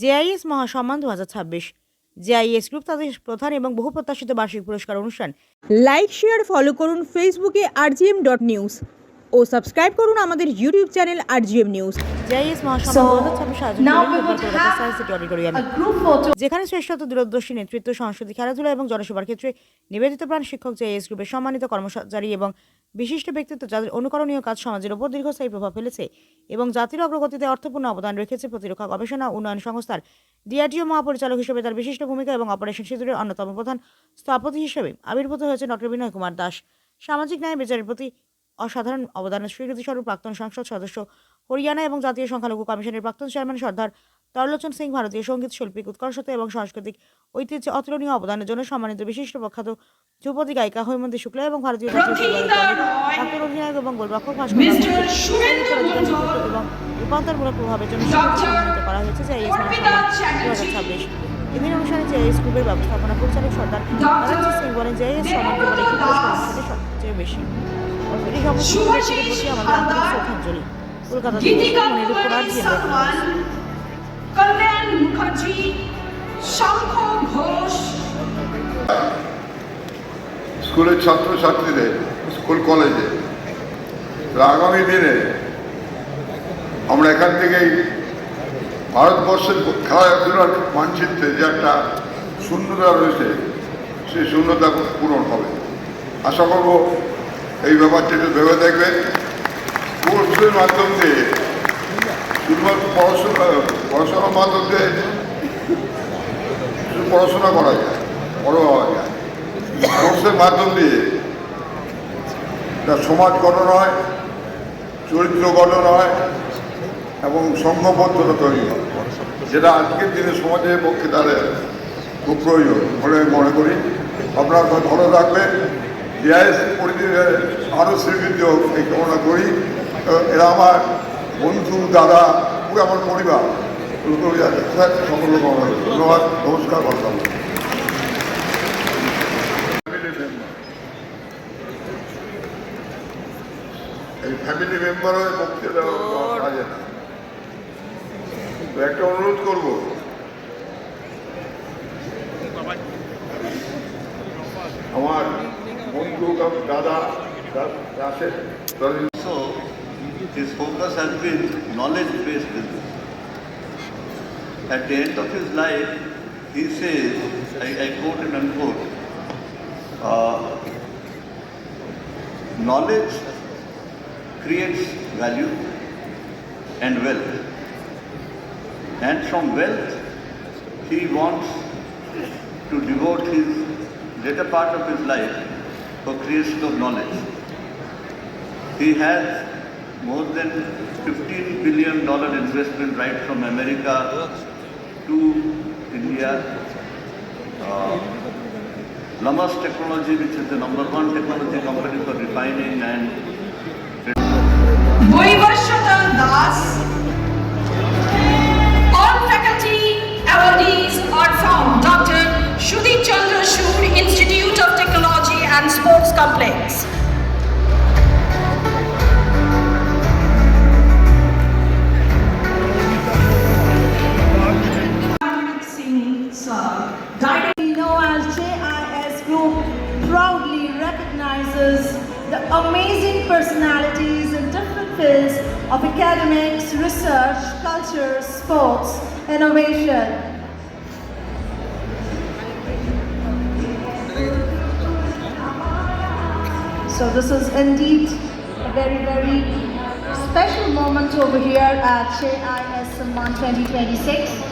JIS মহাসম্মান দু হাজার ছাব্বিশ। জেআইএস গ্রুপ তাদের প্রধান এবং বহু প্রত্যাশিত বার্ষিক পুরস্কার অনুষ্ঠান। লাইক, শেয়ার, ফলো করুন ফেসবুকে আরজিএম ডট নিউজ। ও সাবস্ক্রাইব করুন আমাদের YouTube channel news. a group photo যেখানে শ্রেষ্ঠত্ব দূরদর্শী নেতৃত্ব সংস্কৃতি খেলাধুলা এবং জনসেবার ক্ষেত্রে নিবেদিত প্রাণ শিক্ষক জেএস গ্রুপের সম্মানিত কর্মচারী এবং বিশিষ্ট ব্যক্তিত্ব যাদের অনুকরণীয় কাজ সমাজের উপর দীর্ঘস্থায়ী প্রভাব ফেলেছে এবং জাতির অগ্রগতিতে অর্থপূর্ণ অবদান রেখেছে প্রতিরক্ষা গবেষণা ও উন্নয়ন সংস্থার ডিআরডিও মহাপরিচালক হিসেবে তার বিশিষ্ট ভূমিকা এবং অপারেশন সিঁদুরের অন্যতম প্রধান স্থপতি হিসেবে আবির্ভূত হয়েছে ডক্টর বিনয় কুমার দাস। সামাজিক ন্যায় বিচারের প্রতি অসাধারণ অবদানের স্বীকৃতিস্বরূপ প্রাক্তন সংসদ সদস্য হরিয়ানা এবং জাতীয় সংখ্যালঘু কমিশনের প্রাক্তন চেয়ারম্যান সর্দার তরলোচন সিং ভারতীয় সংগীত শৈল্পিক উৎকর্ষতা এবং সাংস্কৃতিক ঐতিহ্যে অতুলনীয় অবদানের জন্য সম্মানিত বিশিষ্ট প্রখ্যাত ধ্রুপদী গায়িকা হৈমন্তী শুক্লা এবং ভারতীয় অধিনায়ক এবং গোলরক্ষক ভাস্কর এবং রূপান্তরমূলক প্রভাবের জন্য সম্মানিত করা হয়েছে যে অর্পিতা দু হাজার ছাব্বিশ। এদিন অনুষ্ঠানে যে এস গ্রুপের ব্যবস্থাপনা পরিচালক সর্দার সিং বলেন যে এস সম্মান সবচেয়ে বেশি। সমস্ত ব্যক্তিদের প্রতি আমাদের আন্তরিক শ্রদ্ধাঞ্জলি কলকাতা কল্যাণ মুখার্জি শঙ্খ ঘোষ। স্কুলের ছাত্রছাত্রীদের স্কুল কলেজে আগামী দিনে আমরা এখান থেকেই ভারতবর্ষের খেলাধুলার মানচিত্রে যে একটা শূন্যতা রয়েছে সেই শূন্যতা পূরণ হবে। আশা করব এই ব্যাপারটা একটু ভেবে দেখবেন। কোর্সের মাধ্যম দিয়ে? শুধুমাত্র পড়াশোনা পড়াশোনার মাধ্যম দিয়ে পড়াশোনা করা যায়, বড় হওয়া যায়। স্পোর্টসের মাধ্যম দিয়ে। তার সমাজ গঠন হয়, চরিত্র গঠন হয়, এবং সংঘবদ্ধতা তৈরি হয়, যেটা আজকের দিনে সমাজের পক্ষে তাদের খুব প্রয়োজন বলে মনে করি। আপনারা ভালো রাখবেন ডিআইএস পরিধিতে আরও স্বীকৃতি এই কামনা করি। এরা আমার বন্ধু, দাদা, পুরো আমার পরিবার। একটা অনুরোধ করব। Dada, Dada So, his focus has been knowledge-based business. At the end of his life, he says, I, I quote and unquote, uh, knowledge creates value and wealth. And from wealth, he wants to devote his later part of his life for creation of knowledge. He has more than 15 billion dollar investment right from America to India. Uh, Lamas Technology, which is the number one technology company for refining and. Vaivashata Das Group proudly recognizes the amazing personalities in different fields of academics, research, culture, sports, innovation. So this is indeed a very, very special moment over here at JIS Samman 2026.